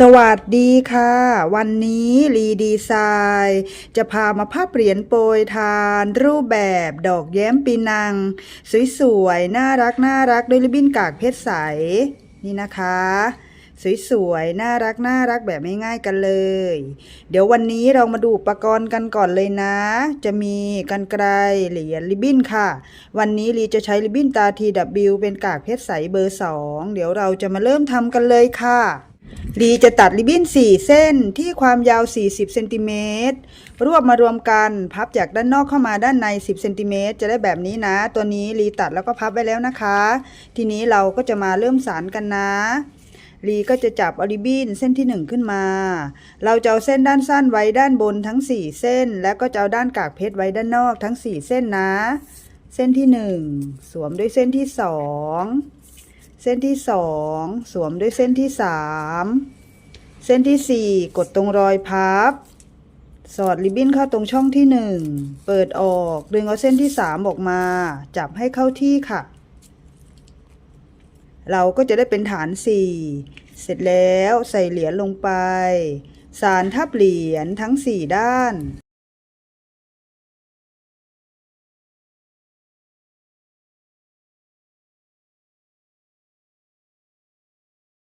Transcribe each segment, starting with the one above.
สวัสดีค่ะ วันนี้รีดีไซน์จะพามาภาพเหรียญโปรยทาน รูปแบบดอกแย้มปีนัง สวยๆ น่ารักน่ารักด้วยริบบิ้นกากเพชรใส นี่นะคะ สวยๆ น่ารักน่ารักแบบไม่ง่ายๆกันเลย เดี๋ยววันนี้เรามาดูอุปกรณ์กันก่อนเลยนะ จะมีกันไกรเหรียญริบบิ้นค่ะ วันนี้ลีจะใช้ริบบิ้นตา TW เป็นกากเพชรใสเบอร์2เดี๋ยวเราจะมาเริ่มทำกันเลยค่ะ ลีจะตัดริบบิ้น 4 เส้นที่ความยาว 40 เซนติเมตร รวบมารวมกัน พับจากด้านนอกเข้ามาด้านใน 10 เซนติเมตร จะได้แบบนี้นะ ตัวนี้ลีตัดแล้วก็พับไว้แล้วนะคะ ทีนี้เราก็จะมาเริ่มสารกันนะลีก็จะจับอริบบิ้นเส้นที่ 1 ขึ้นมา เราจะเอาเส้นด้านสั้นไว้ด้านบนทั้ง 4 เส้น แล้วก็จะเอาด้านกากเพชรไว้ด้านนอกทั้ง 4 เส้นนะ เส้นที่ 1 สวมด้วยเส้นที่ 2 เส้นที่สองสวมด้วยเส้นที่สามเส้นที่สี่กดตรงรอยพับ สอดริบบิ้นเข้าตรงช่องที่หนึ่งเปิดออกดึงเอาเส้นที่สามออกมา จับให้เข้าที่ค่ะ เราก็จะได้เป็นฐานสี่เสร็จแล้วใส่เหรียญลงไป สารทับเหรียญทั้งสี่ด้าน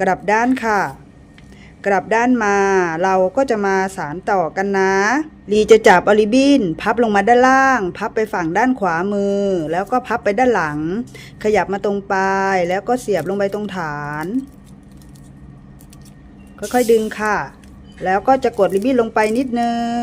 กลับด้านค่ะ กลับด้านมาเราก็จะมาสารต่อกันนะ ลีจะจับอลิบินพับลงมาด้านล่าง พับไปฝั่งด้านขวามือ แล้วก็พับไปด้านหลัง ขยับมาตรงปลายแล้วก็เสียบลงไปตรงฐานค่อยๆดึงค่ะ แล้วก็จะกดริบบิ้นลงไปนิดนึง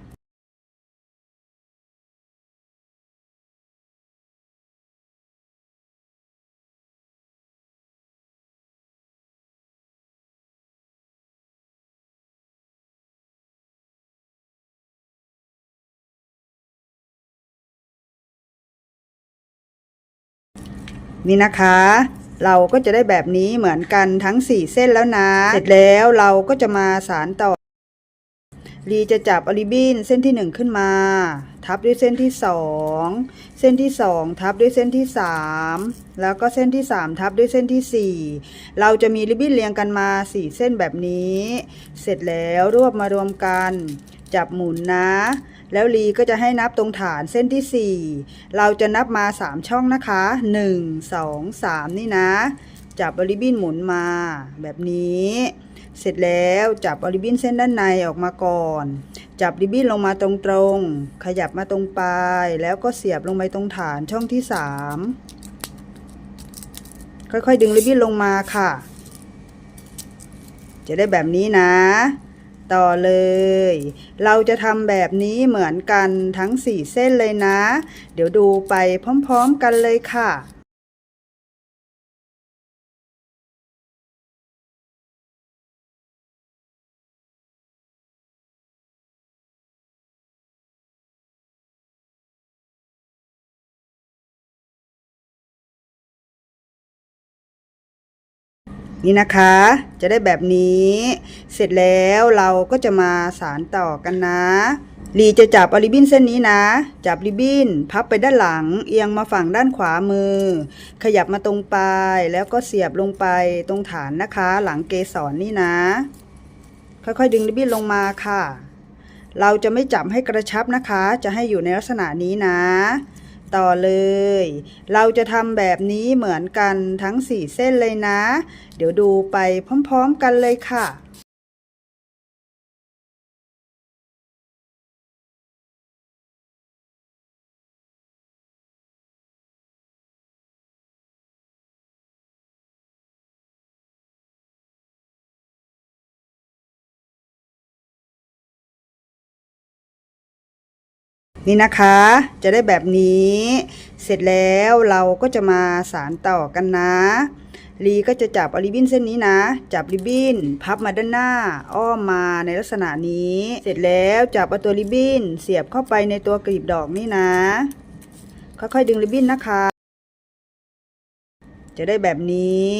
นี่นะคะ เราก็จะได้แบบนี้เหมือนกันทั้ง 4 เส้นแล้วนะ เสร็จแล้วเราก็จะมาสารต่อลีจะจับอลิบินเส้นที่ 1 ขึ้นมา ทับด้วยเส้นที่ 2 เส้นที่ 2 ทับด้วยเส้นที่ 3 แล้วก็เส้นที่ 3 ทับด้วยเส้นที่ 4 เราจะมีริบบิ้นเรียงกันมา 4 เส้นแบบนี้ เสร็จแล้วรวบมารวมกัน จับหมุนนะ แล้วลีก็จะให้นับตรงฐานเส้นที่ 4 เราจะนับมา 3 ช่องนะคะ 1 2 3 นี่นะ จับบริบินหมุนมาแบบนี้ เสร็จแล้วจับบริบินเส้นด้านในออกมาก่อน จับริบบิ้นลงมาตรงๆ ขยับมาตรงปลายแล้วก็เสียบลงไปตรงฐานช่องที่ 3 ค่อยๆ ดึงริบบิ้นลงมาค่ะ จะได้แบบนี้นะ ต่อเลย เราจะทำแบบนี้เหมือนกันทั้ง 4 เส้นเลยนะ เดี๋ยวดูไปพร้อมๆกันเลยค่ะ นี่นะคะ จะได้แบบนี้ เสร็จแล้วเราก็จะมาสารต่อกันนะลีจะจับอลิบินเส้นนี้นะ จับริบบิ้นพับไปด้านหลัง เอียงมาฝั่งด้านขวามือ ขยับมาตรงปลายแล้วก็เสียบลงไปตรงฐานนะคะ หลังเกสรนนี่นะ ค่อยๆดึงริบบิ้นลงมาค่ะ เราจะไม่จับให้กระชับนะคะ จะให้อยู่ในลักษณะนี้นะ ต่อเลย เราจะทำแบบนี้เหมือนกันทั้ง 4 เส้นเลยนะ เดี๋ยวดูไปพร้อม ๆ กันเลยค่ะ นี่นะคะจะได้แบบนี้ เสร็จแล้วเราก็จะมาสารต่อกันนะลีก็จะจับอาริบบิ้นเส้นนี้นะ จับริบบิ้น พับมาด้านหน้า อ้อมมาในลักษณะนี้ เสร็จแล้วจับเอาตัวริบบิ้น เสียบเข้าไปในตัวกลีบดอกนี่นะ ค่อยๆดึงริบบิ้นนะคะ จะได้แบบนี้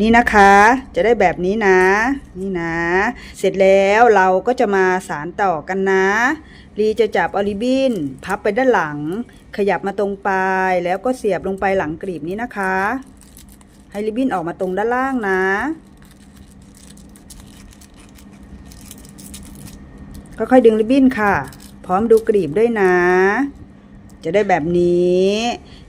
นี่นะคะ จะได้แบบนี้นะ นี่นะ เสร็จแล้วเราก็จะมาสารต่อกันนะลีจะจับออริบินพับไปด้านหลัง ขยับมาตรงปลายแล้วก็เสียบลงไปหลังกลีบนี้นะคะ ให้ริบบินออกมาตรงด้านล่างนะค่อยๆดึงริบบิ้นค่ะ พร้อมดูกลีบด้วยนะ จะได้แบบนี้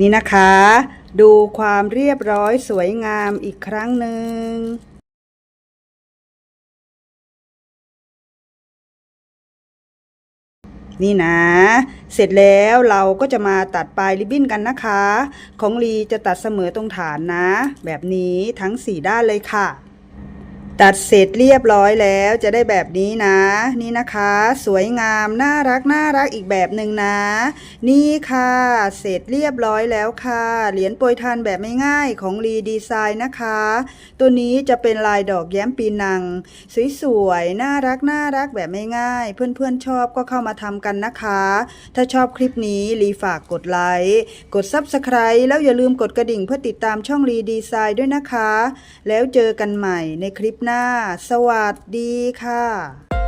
นี่นะคะ ดูความเรียบร้อยสวยงามอีกครั้งหนึ่งนี่นะ เสร็จแล้วเราก็จะมาตัดปลายริบบิ้นกันนะคะ ของลีจะตัดเสมอตรงฐานนะ แบบนี้ทั้งสี่ด้านเลยค่ะ ตัดเสร็จเรียบร้อยแล้วจะได้แบบนี้นะ นี่นะคะ สวยงามน่ารักน่ารักอีกแบบหนึ่งนะ นี่ค่ะ เสร็จเรียบร้อยแล้วค่ะ เหรียญโปรยทานแบบไม่ง่ายของรีดีไซน์นะคะ ตัวนี้จะเป็นลายดอกแย้มปีนัง สวยๆน่ารักน่ารักแบบไม่ง่าย เพื่อนๆชอบก็เข้ามาทำกันนะคะ ถ้าชอบคลิปนี้รีฝากกดไลค์กด Subscribe แล้วอย่าลืมกดกระดิ่งเพื่อติดตามช่องรีดีไซน์ด้วยนะคะ แล้วเจอกันใหม่ในคลิปหน้าหน้า สวัสดีค่ะ